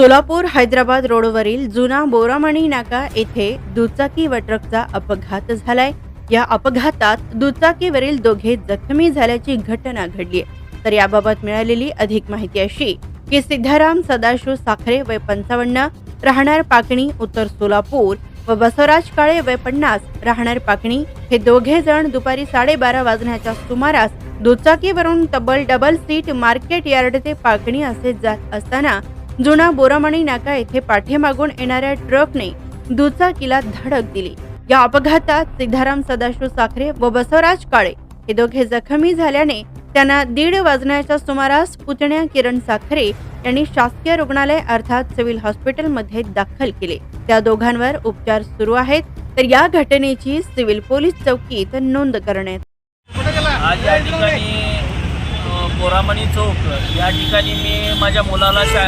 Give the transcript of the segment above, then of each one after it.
सोलापूर हैदराबाद रोडवरील जुना बोरामणी नाका येथे दुचाकी व ट्रकचा अपघात झालाय. या अपघातात दुचाकीवरील दोघे जखमी झाल्याची घटना घडली तर याबाबत मिळालेली अधिक माहिती अशी की सिद्धाराम सदाशिव साखरे वय पंचावन्न राहणार पाकणी उत्तर सोलापूर व बसवराज काळे वय पन्नास राहणार पाकणी. हे दोघे जण दुपारी साडेबारा वाजण्याच्या सुमारास दुचाकीवरून तब्बल डबल सीट मार्केट यार्ड ते पाकणी असे जात असताना जुना बोरामणी नाका येथे पाठीमागून येणाऱ्या ट्रकने दुचाकीला धडक दिली. या अपघातात सिद्धाराम सदाशिव साखरे व बसवराज काळे हे दोघे जखमी झाल्याने त्यांना दीड वाजण्याच्या सुमारास पुतण्या किरण साखरे यांनी शासकीय रुग्णालय अर्थात सिव्हिल हॉस्पिटलमध्ये दाखल केले. त्या दोघांवर उपचार सुरू आहेत. तर या घटनेची सिव्हिल पोलीस चौकीत नोंद करण्यात आज या ठिकाणी बोरामणी चौक या ठिकाणी मी माझ्या मुलाला शा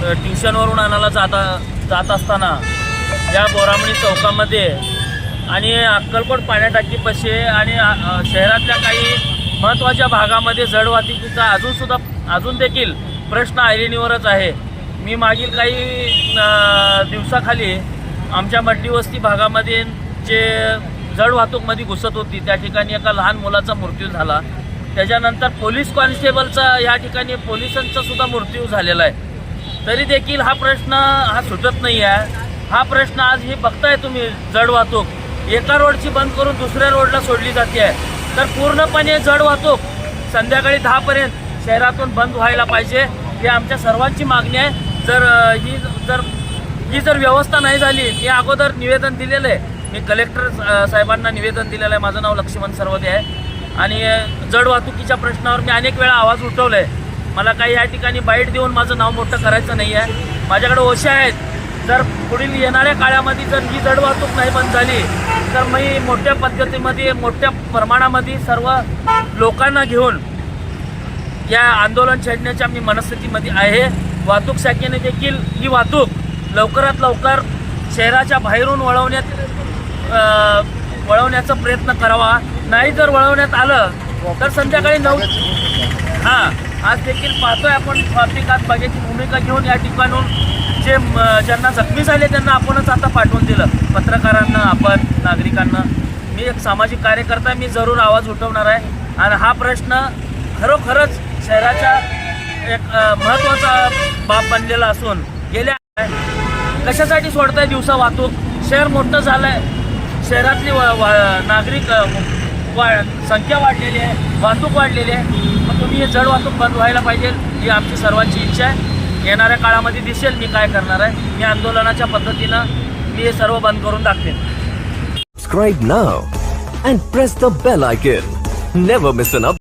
ट्युशनवरून आणायला जाता जात असताना या बोरामणी चौकामध्ये आणि अक्कलकोट पाण्याटाकीपाशी आणि शहरातल्या काही महत्त्वाच्या भागामध्ये जड वाहतुकीचा अजूनसुद्धा अजून देखील प्रश्न ऐरणीवरच आहे. मी मागील काही दिवसाखाली आमच्या मड्डी वस्ती भागामध्ये जे जड वाहतूकमध्ये घुसत होती त्या ठिकाणी एका लहान मुलाचा मृत्यू झाला. त्याच्यानंतर पोलीस कॉन्स्टेबलचा या ठिकाणी पोलिसांचा सुद्धा मृत्यू झालेला आहे. तरी देखील हा प्रश्न हा सुटत नाही आहे हा प्रश्न आज हे बघताय तुम्ही जड वाहतूक. एका रोडची बंद करून दुसऱ्या रोडला सोडली जाते आहे तर पूर्णपणे जड वाहतूक. संध्याकाळी दहापर्यंत शहरातून बंद व्हायला पाहिजे ही आमच्या सर्वांची मागणी आहे. जर ही जर ही जर व्यवस्था नाही झाली मी अगोदर निवेदन दिलेलं आहे मी कलेक्टर साहेबांना निवेदन दिलेलं आहे माझं नाव लक्ष्मण सर्वदे आहे. आणि जड वाहतुकीच्या प्रश्नावर मी अनेक वेळा आवाज उठवला आहे मला काही या ठिकाणी बाईट देऊन माझं नाव मोठं करायचं नाही आहे. माझ्याकडे ओशा आहेत. जर पुढील येणाऱ्या काळामध्ये जर ही जड वाहतूक नाही बंद झाली तर मी मोठ्या पद्धतीमध्ये मोठ्या प्रमाणामध्ये सर्व लोकांना घेऊन या आंदोलन छेडण्याच्या मी मनस्थितीमध्ये आहे. वाहतूक शाखेने देखील ही वाहतूक लवकरात लवकर शहराच्या बाहेरून वळवण्यात वळवण्याचा प्रयत्न करावा. नाही जर वळवण्यात आलं तर संध्याकाळी नऊ हां. आज देखील पाहतोय आपण ट्रॅफिक आत बघायची भूमिका घेऊन या ठिकाणून. जे ज्यांना जखमी झाले त्यांना आपणच आता पाठवून दिलं. पत्रकारांना आपण नागरिकांना. मी एक सामाजिक कार्यकर्ता मी जरूर आवाज उठवणार आहे. आणि हा प्रश्न खरोखरच शहराच्या एक महत्त्वाचा बाब बनलेला असून गेल्या कशासाठी सोडताय दिवसा वाहतूक? शहर मोठं झालं आहे शहरातली वा, वा, नागरिक वा संख्या वाढलेली आहे. वाहतूक वाढलेली आहे. तुम्ही हे जड वाहतूक बंद व्हायला पाहिजे ही आमची सर्वांची इच्छा आहे. येणाऱ्या काळामध्ये दिसेल मी काय करणार आहे. मी आंदोलनाच्या पद्धतीनं मी हे सर्व बंद करून दाखवेन subscribe now and press the bell icon never miss an update.